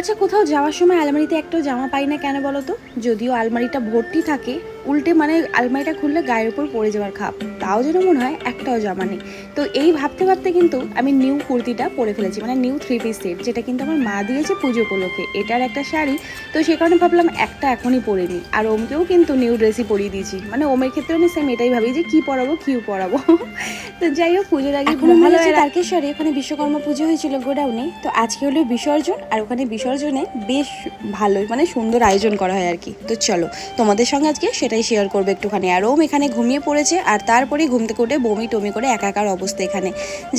আচ্ছা কোথাও যাওয়ার সময় আলমারিতে একটাও জামা পাই না কেন বলো তো? যদিও আলমারিটা ভর্তি থাকে উল্টে মানে আলমারিটা খুললে গায়ের উপর পড়ে যাওয়ার খাপ। তাও যেন মনে হয় একটাও জামা নেই। তো এই ভাবতে ভাবতে কিন্তু আমি নিউ কুর্তিটা পরে ফেলেছি মানে নিউ থ্রি পিস সেট যেটা কিন্তু আমার মা দিয়েছে পুজো উপলক্ষে। এটার একটা শাড়ি তো সে কারণে ভাবলাম একটা এখনই পরে নিই। আর ওমকেও কিন্তু নিউ ড্রেসই পরিয়ে দিয়েছি। মানে ওমের ক্ষেত্রে আমি সেম এটাই ভাবি যে কি পরাবো কি পরাবো। তো যাই হোক পুজোর আগে আমরা তারকেশ্বরে ওখানে বিশ্বকর্মা পুজো হয়েছিল গোডাউনে। তো আজকে হলো বিসর্জন আর ওখানে বিসর্জনে বেশ ভালোই মানে সুন্দর আয়োজন করা হয় আর কি। তো চলো, তোমাদের সঙ্গে আজকে সেটাই শেয়ার করব একটুখানি। আর ওম এখানে ঘুমিয়ে পড়েছে, আর তারপরে ঘুম থেকে উঠে বমি টমি করে একাকার অবস্থা এখানে।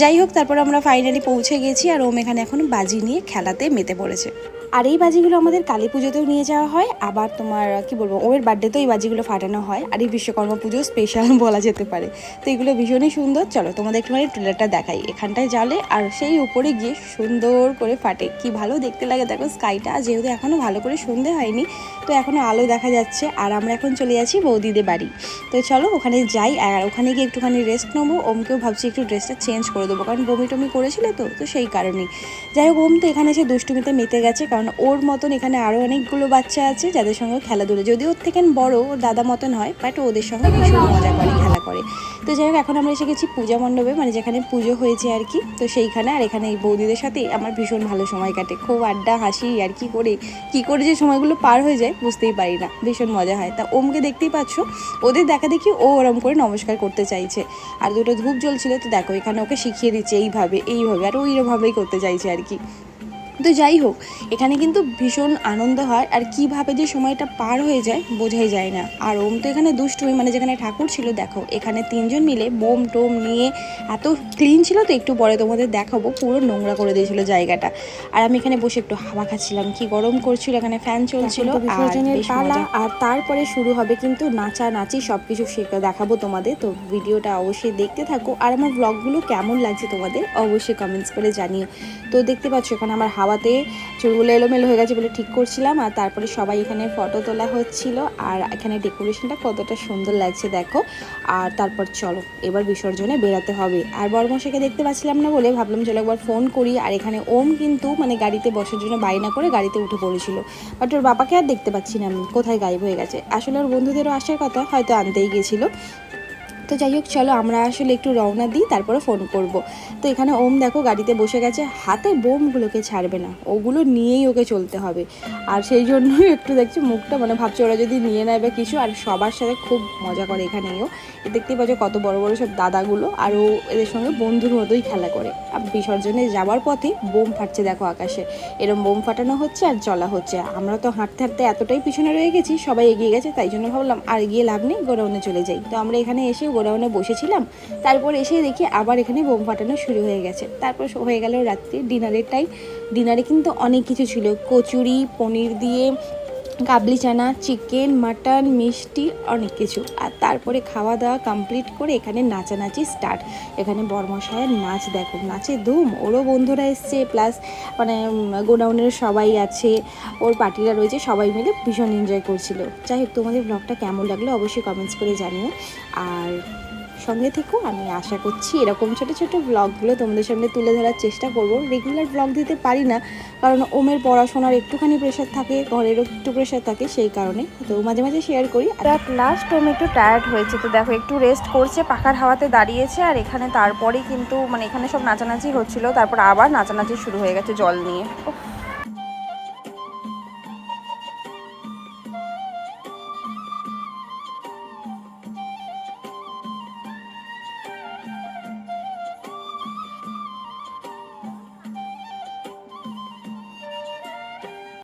যাই হোক, তারপর আমরা ফাইনালি পৌঁছে গেছি, আর ওম এখানে এখন বাজি নিয়ে খেলাতে মেতে পড়েছে। আর এই বাজিগুলো আমাদের কালী পুজোতেও নিয়ে যাওয়া হয়, আবার তোমার, কি বলব ওমের বার্থডেতেও এই বাজিগুলো ফাটানো হয়, আর এই বিশ্বকর্মা পুজো স্পেশাল বলা যেতে পারে। তো এগুলো ভীষণই সুন্দর। চলো তোমাদের একটুখানি ট্রেলারটা দেখাই। এখানটায় জ্বালে আর সেই উপরে গিয়ে সুন্দর করে ফাটে। কি ভালো দেখতে লাগে। দেখো স্কাইটা যেহেতু এখনও ভালো করে সন্ধে হয়নি, তো এখনও আলো দেখা যাচ্ছে। আর আমরা এখন চলে যাচ্ছি বৌদিদের বাড়ি। তো চলো ওখানে যাই, আর ওখানে গিয়ে একটুখানি রেস্ট নেব। ওমকেও ভাবছি একটু ড্রেসটা চেঞ্জ করে দেবো, কারণ বমি টমি করেছিল তো তো সেই কারণেই। যাই হোক, ওম তো এখানে এসে দুষ্টুমিতে মেতে গেছে, কারণ ওর মতন এখানে আরও অনেকগুলো বাচ্চা আছে যাদের সঙ্গে খেলাধুলো। যদিও ওর থেকে বড়, ওর দাদা মতন হয় বাট ওদের সঙ্গে ভীষণ মজা করে, খেলা করে। তো যাই হোক, এখন আমরা এসে গেছি পূজা মণ্ডপে মানে যেখানে পুজো হয়েছে আর কি। তো সেইখানে, আর এখানে এই বৌদিদের সাথে আমার ভীষণ ভালো সময় কাটে। খুব আড্ডা, হাসি, আর কি করে কি করে যে সময়গুলো পার হয়ে যায়, বুঝতেই পারি না। ভীষণ মজা হয়। তা ওমকে দেখতেই পাচ্ছ, ওদের দেখা দেখি ও ওরম করে নমস্কার করতে চাইছে। আর দুটো ধূপ জ্বলছিল, তো দেখো এখানে ওকে শিখিয়ে দিচ্ছে এইভাবে এইভাবে, আর ও এইভাবেই করতে চাইছে আর কি। তো যাই হোক এখানে কিন্তু ভীষণ আনন্দ হয় আর কীভাবে যে সময়টা পার হয়ে যায় বোঝাই যায় না। আর ওম তো এখানে দুষ্টুমি মানে যেখানে ঠাকুর ছিল দেখো এখানে তিনজন মিলে বোম টোম নিয়ে এত ক্লিন ছিল তো একটু পরে তোমাদের দেখাবো পুরো নোংরা করে দিয়েছিল জায়গাটা। আর আমি এখানে বসে একটু হাওয়া খাচ্ছিলাম কি গরম করছিল এখানে ফ্যান চলছিল পালা, আর তারপরে শুরু হবে কিন্তু নাচা নাচি সব কিছু দেখাবো তোমাদের তো ভিডিওটা অবশ্যই দেখতে থাকো। আর আমার ব্লগগুলো কেমন লাগছে তোমাদের অবশ্যই কমেন্টস করে জানিও। তো দেখতে পাচ্ছ এখানে আমার হাওয়াতে চুলগুলো এলোমেলো হয়ে গেছে বলে ঠিক করছিলাম, আর তারপরে সবাই এখানে ফটো তোলা হচ্ছিল, আর এখানে ডেকোরেশনটা কতটা সুন্দর লাগছে দেখো। আর তারপর চলো, এবার বিসর্জনে বেরাতে হবে। আর বর্মশাকে দেখতে পাচ্ছিলাম না বলে ভাবলাম চলো একবার ফোন করি, আর এখানে ওম কিন্তু মানে গাড়িতে বসার জন্য বায়না করে গাড়িতে উঠে পড়েছিল। বাট ওর বাবাকে আর দেখতে পাচ্ছি না আমি, কোথায় গায়েব হয়ে গেছে। আসলে ওর বন্ধুদেরও আসার কথা, হয়তো আনতেই গেছিল। তো যাই হোক, চলো আমরা আসলে একটু রওনা দিই, তারপরে ফোন করব। তো এখানে ওম দেখো গাড়িতে বসে গেছে হাতে বোমগুলোকে ছাড়বে না, ওগুলো নিয়েই ওকে চলতে হবে। আর সেই জন্যই একটু দেখছি মুখটা মানে ভাবছে ওরা যদি নিয়ে নেয় বা কিছু, আর সবার সাথে খুব মজা করে এখানেও দেখতেই পাচ্ছ কত বড় বড় সব দাদাগুলো, আর ও এদের সঙ্গে বন্ধুর মতোই খেলা করে। আর বিসর্জনে যাওয়ার পথে বোম ফাটছে দেখো আকাশে। এরম বোম ফাটানো হচ্ছে আর চলা হচ্ছে। আমরা তো হাঁটতে হাঁটতে এতটাই পিছনে রয়ে গেছি, সবাই এগিয়ে গেছে, তাই জন্য ভাবলাম আর এগিয়ে লাভ নেই, গোডাউনে চলে যাই। তো আমরা এখানে এসে গোডাউনে বসেছিলাম, তারপর এসে দেখি আবার এখানে বোম ফাটানো শুরু হয়ে গেছে। তারপর হয়ে গেল রাত্রি, ডিনারের টাইম ডিনারে কিন্তু অনেক কিছু ছিল। কচুরি, পনির দিয়ে কাবলি চানা, চিকেন, মাটন, মিষ্টি, অনেক কিছু। আর তারপরে খাওয়া দাওয়া কমপ্লিট করে এখানে নাচানাচি স্টার্ট এখানে বর্মশায়ের নাচ দেখো, নাচে ধুম। ওরও বন্ধুরা এসছে প্লাস মানে গোডাউনের সবাই আছে, ওর পার্টিরা রয়েছে, সবাই মিলে ভীষণ এনজয় করছিল। যাই হোক, তোমাদের ব্লগটা কেমন লাগল অবশ্যই কমেন্টস করে জানিও। আর সঙ্গে থেকেও আমি আশা করছি এরকম ছোট ছোট ব্লগগুলো তোমাদের সামনে তুলে ধরার চেষ্টা করব। রেগুলার ব্লগ দিতে পারি না, কারণ ওমের পড়াশোনার একটুখানি প্রেশার থাকে ঘরেরও একটু প্রেশার থাকে সেই কারণে। তো মাঝে মাঝে শেয়ার করি। আর রাত লাস্ট ওম একটু টায়ার্ড হয়েছে, তো দেখো একটু রেস্ট করছে, পাখার হাওয়াতে দাঁড়িয়েছে, আর এখানে তারপরেই কিন্তু মানে এখানে সব নাচানাচি হচ্ছিল, তারপর আবার নাচানাচি শুরু হয়ে গেছে জল নিয়ে।